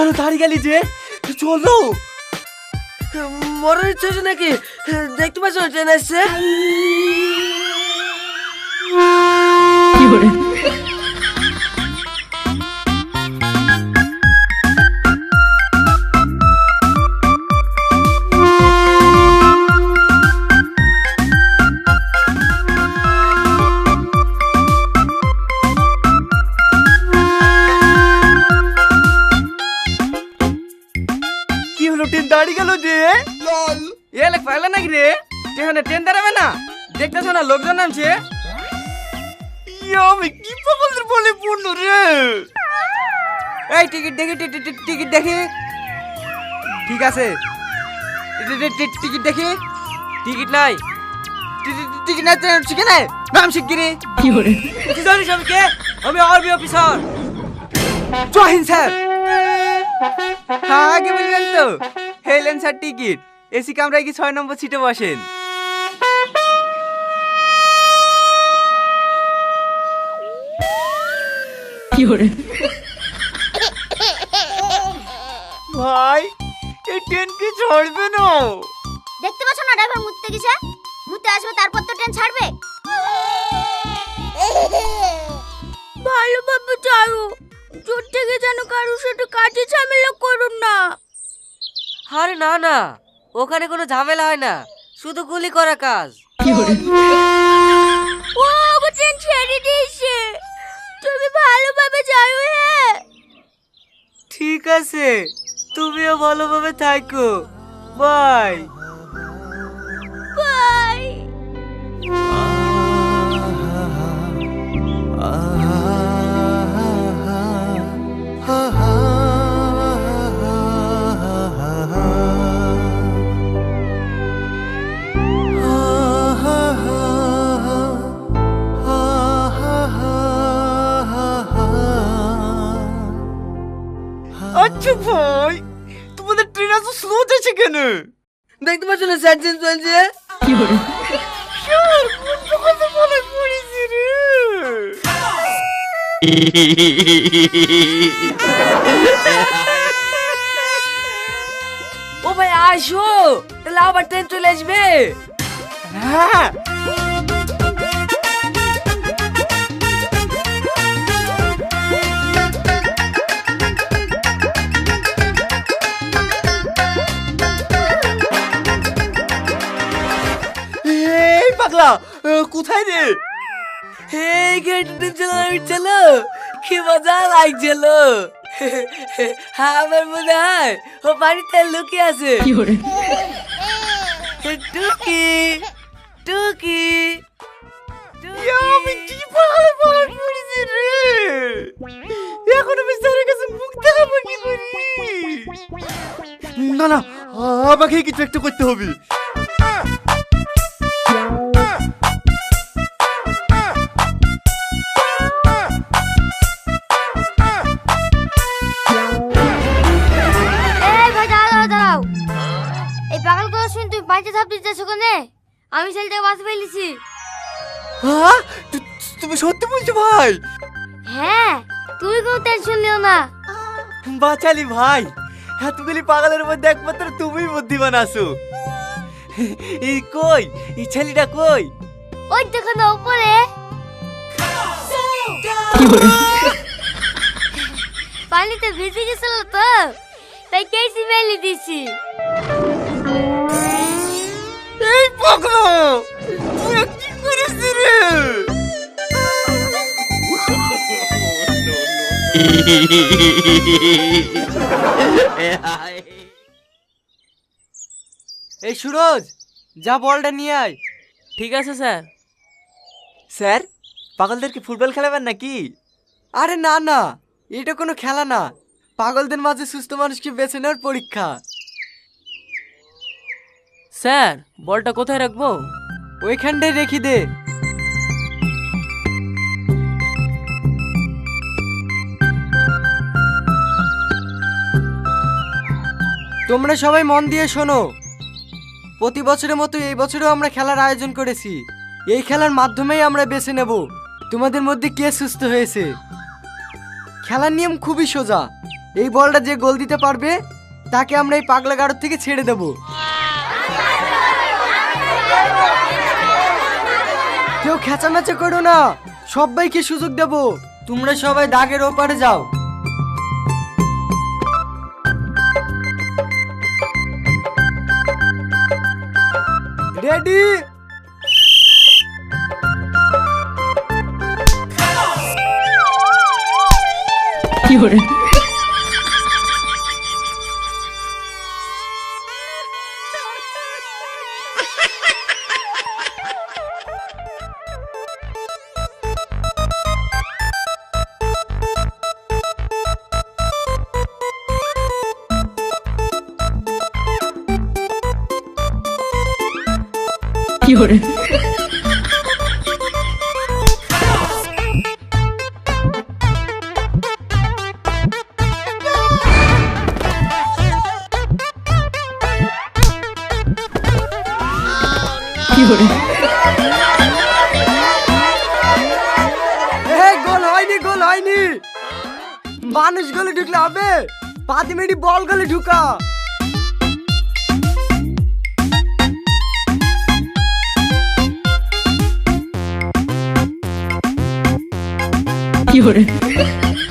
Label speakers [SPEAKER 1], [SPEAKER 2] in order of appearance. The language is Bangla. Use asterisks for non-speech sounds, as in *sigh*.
[SPEAKER 1] হলো দাঁড়িয়ে গেলি যে? চলো।
[SPEAKER 2] মরার ইচ্ছা হচ্ছে নাকি? দেখতে পাচ্ছ ট্রেন আসছে?
[SPEAKER 1] ট্রেন দাঁড়িয়ে গেল যে?
[SPEAKER 3] এ লেখ পাইলে নাকি রে? এখানে ট্রেন দাঁড়াবে না? দেখতেছো না লোকজন নামছে?
[SPEAKER 1] আমি কি পাগলের বলে পড়ল রে?
[SPEAKER 3] এই টিকিট দেখি টিকিট দেখি। ঠিক আছে। টিকিট দেখি। টিকিট নাই। টিকিট নাই শিখে নাই নাম শিগগিরি কি জানিস আমি কে? আমি আরবি অফিসার। জয় হিন্দ স্যার। হ্যাঁ আগে বলবেন তো। Helen sir ticket. এসি কামরায় কি ছয় নম্বর সিটে বসেন?
[SPEAKER 1] ভাই এই ট্রেন কি ছাড়বে না?
[SPEAKER 4] দেখতে পাচ্ছ না ড্রাইভার মুততে গেছে মুততে আসবে তারপর তো ট্রেন ছাড়বে। চারু জোর থেকে যেন কারোর সাথে কাজে ঝামেলা করুন না।
[SPEAKER 2] আরে না না। ওখানে কোনো ঝামেলা হয় না। শুধু গুলি করা কাজ।
[SPEAKER 4] ও ওকে ট্রেন ছেড়ে দিয়েছে। তুমি ভালোভাবে যাও হ্যাঁ?
[SPEAKER 2] ঠিক আছে। তুমিও ভালোভাবে থাকো বাই।
[SPEAKER 4] বাই।
[SPEAKER 1] আচ্ছা ভাই তোমাদের ট্রেন এত স্লো যাচ্ছে কেন?
[SPEAKER 2] দেখতে পাচ্ছ না স্যার চেঞ্জ চলছে?
[SPEAKER 1] বলে
[SPEAKER 2] ও ভাই আসো। তাহলে আবার ট্রেন চলে আসবে।
[SPEAKER 1] হ্যাঁ। পাগলা কোথায় রে?
[SPEAKER 2] এই গেটে চলো চলো। কি মজা লাগছিল। আমার মনে হয় ও বাড়িতে লুকিয়ে আছে। টুকি টুকি
[SPEAKER 1] আমি কি পাগলে পাগল পড়েছি রে। এখন আমি স্যারের কাছে মুখ দেখাবো কি করি? না না আমাকে কিছু একটা করতে হবে।
[SPEAKER 4] বাড়িতে থাকতে চাচ্ছ কোনে? আমি ছেলেটাকে বাঁচতে ফেলেছি।
[SPEAKER 1] হ্যাঁ তুমি সত্যি বলছো ভাই?
[SPEAKER 4] হ্যাঁ তুমি কোনো টেনশন নিও না।
[SPEAKER 1] বাঁচালি ভাই। এতগুলি পাগলের মধ্যে একমাত্র তুমি বুদ্ধিমান আছো। এই কই? এই ছেলেটা কই?
[SPEAKER 4] ওই দেখো না উপরে। *laughs* পানিতে ভিজে গেছিল তো তাই কেসি মেলে দিছি।
[SPEAKER 1] পাগলা তুই কি করিস রে
[SPEAKER 3] এই সুরজ যা বলটা নিয়ে আয়। ঠিক আছে স্যার।
[SPEAKER 1] স্যার পাগলদেরকে ফুটবল খেলাবেন নাকি?
[SPEAKER 3] আরে না না এটা কোনো খেলা না। পাগলদের মাঝে সুস্থ মানুষকে বেছে নেওয়ার পরীক্ষা। স্যার, বলটা কোথায় রাখব? ওইখানটায় রেখে দে। তোমরা সবাই মন দিয়ে শোনো। প্রতি বছরের মতো এই বছরেও আমরা খেলার আয়োজন করেছি। এই খেলার মাধ্যমেই আমরা বেছে নেব। তোমাদের মধ্যে কে সুস্থ হয়েছে? খেলার নিয়ম খুবই সোজা। এই বলটা যে গোল দিতে পারবে, তাকে আমরা এই পাগলা গাড়োর থেকে ছেড়ে দেব। কেউ খেঁচামেচা করো না। সবাইকে সুযোগ দেব। তোমরা সবাই দাগের ওপারে যাও। রেডি? এই গোল হয়নি গোল হয়নি। মানুষ গলে ঢুকলে হবে। পাঁচ মিনিট বল গলে ঢুকা 有人。